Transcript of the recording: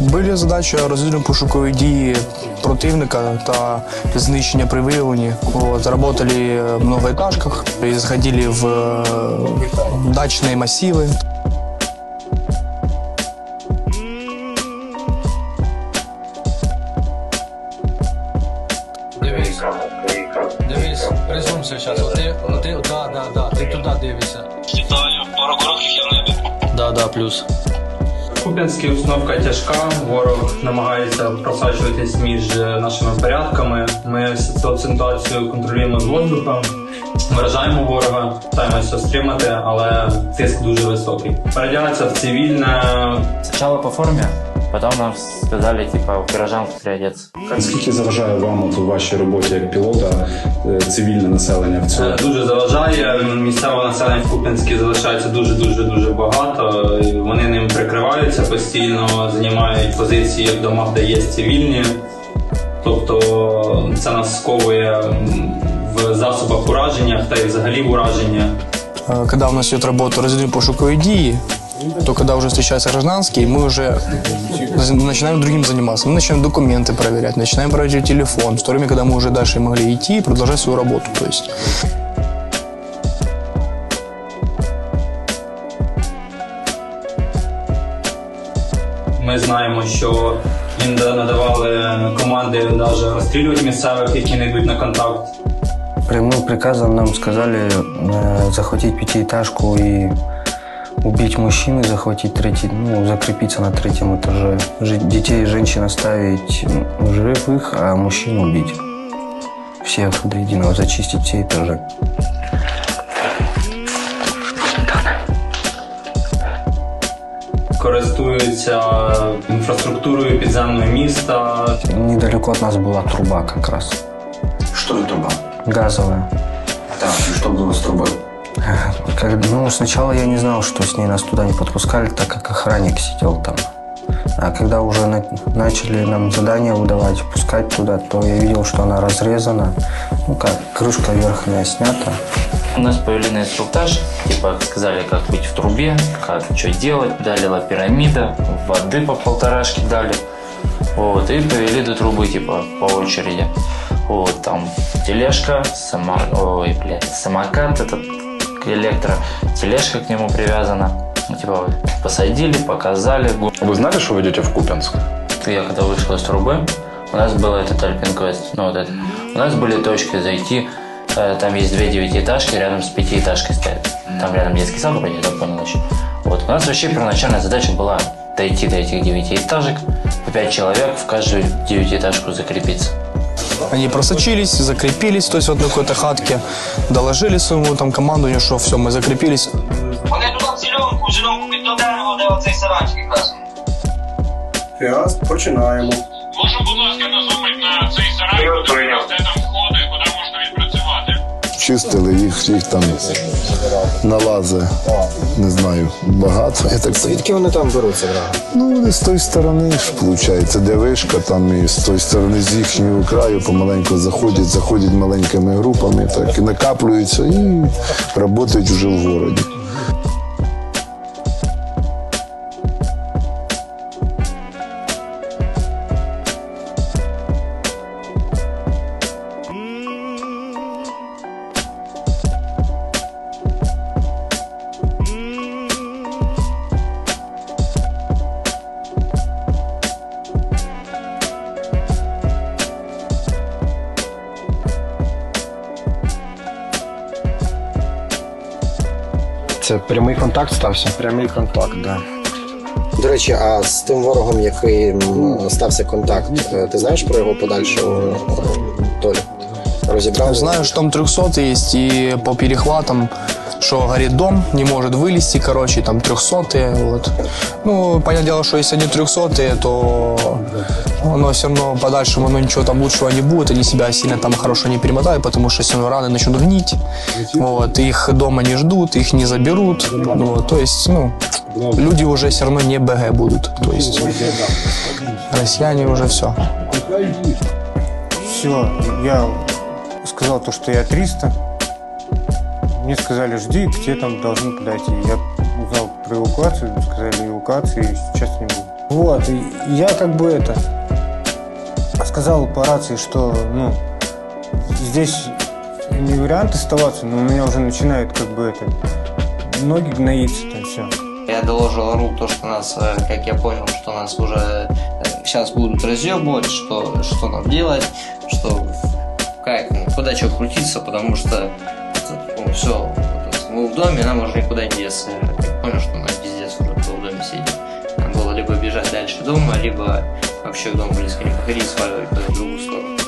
Виявили задачу розвідувальні пошукові дії противника та знищення при виявленні. Вот, заработали в многоэтажках, и заходили в э, дачные массивы. Дивись. Дивись, призумся зараз. Ти, ти, да, да, да, ти туди дивишся. Літаю, пару кроків я в небі. Да, да, плюс. Куп'янській установка тяжка. Ворог намагається просачуватись між е, нашими порядками. Ми цю ситуацію контролюємо з воздуха, виражаємо ворога, намагаємося стримати, але тиск дуже високий. Передягатися в цивільне. Сначала по форме, потом нам сказали, типа, в пирожанку переодеться. Наскільки заважає вам от у вашій роботі як пілота е, цивільне населення в цьому? дуже заважає. Місцевого населення в Куп'янській залишається дуже дуже дуже багато. Вони ним прикриваються постійно, займають позиції в домах, де є цивільні. Тобто це нас сковує в засобах ураження та й взагалі в ураження. Э, Когда у нас идет работа розвідувальні пошукові дії, то когда уже встречаются гражданские, мы уже за- начинаем другим заниматься. Мы начинаем документы проверять, начинаем проверять телефон, в то время, когда мы уже дальше могли идти и продолжать свою работу. То есть Ми знаємо, що їм да- надавали команди навіть розстрілювати місцевих, які не йдуть на контакт. Прямым приказом нам сказали э, захватить пятиэтажку и убить мужчину, захватить третий, ну, закрепиться на третьем этаже. Жи- Детей и женщин оставить м, живых, а мужчин убить. Всех до единого, зачистить все этажи. Користуються інфраструктурою підземного міста, Недалеко от нас была труба как раз, Что за труба? Газовая. Так, и что было с трубой? Как- ну, сначала я не знал, что с ней нас туда не подпускали, так как охранник сидел там. А когда уже на- начали нам задание выдавать, пускать туда, то я видел, что она разрезана. Ну как, крышка верхняя снята. У нас повели на инструктаж, типа, сказали, как быть в трубе, как что делать, дали пирамида, воды по полторашке дали. Вот, и повели до трубы, типа, по очереди. Вот, там тележка, сама, ой, блядь, самокат этот электро, тележка к нему привязана. Ну, Типа, посадили, показали. Ви знаєте, що ви йдете в Куп'янськ? Я когда вышел из трубы, у нас был этот Альпин Квест, ну вот это. У нас были точки зайти, э, там есть две девятиэтажки, рядом с пятиэтажкой стоят. Там рядом детский сад, вроде, я так понял еще. Вот, у нас вообще первоначальная задача была дойти до этих девятиэтажек, по пять человек в каждую девятиэтажку закрепиться. Они просочились, закрепились, то есть вот на какой-то хатке, доложили своему там команду, что все, мы закрепились. Вони туди в зеленку, в зеленку під то дерево, де оцей саранчик якраз. Гаразд, починаємо. Можу, будь чистили їх, їх там налази, не знаю, багато. Я так Звідки вони там беруться? Ну, вони з тої сторони ж, виходить, де вишка, там і з тої сторони, з їхнього краю помаленьку заходять, заходять маленькими групами, так і накаплюються і працюють вже в городі. Це прямий контакт стався? Прямий контакт, так. Да. До речі, а з тим ворогом, який стався контакт, е, ти знаєш про його подальшу е, долю? Розібрав? Знаю, что там 300 есть, и по перехватам, что горит дом, не может вылезти, короче, там 300 вот. Ну, понятное дело, что если они 300 то оно все равно подальше, оно ничего там лучшего не будет, они себя сильно там хорошо не перемотают, потому что все равно раны начнут гнить, вот, их дома не ждут, их не заберут, вот, то есть, ну, люди уже все равно не БГ будут, то есть россияне уже все. Все, я сказал то, что я 300. Мне сказали, жди, к тебе там должны подойти. Я узнал про эвакуацию, сказали эвакуации, сейчас не будет. Вот, я как бы это сказал по рации, что ну здесь не вариант оставаться, но у меня уже начинает как бы это ноги гноиться, там все. Я доложил РУ то, что нас, э, как я понял, что нас уже сейчас будут разъебывать, что, что нам делать, что как, ну, куда что крутиться, потому что ну, все, мы в доме, нам уже никуда не деться. Я понял, что нам пиздец уже в доме сидит. Нам было либо бежать дальше дома, либо вообще к дому близко не подходить, сваливать куда-то другую сторону.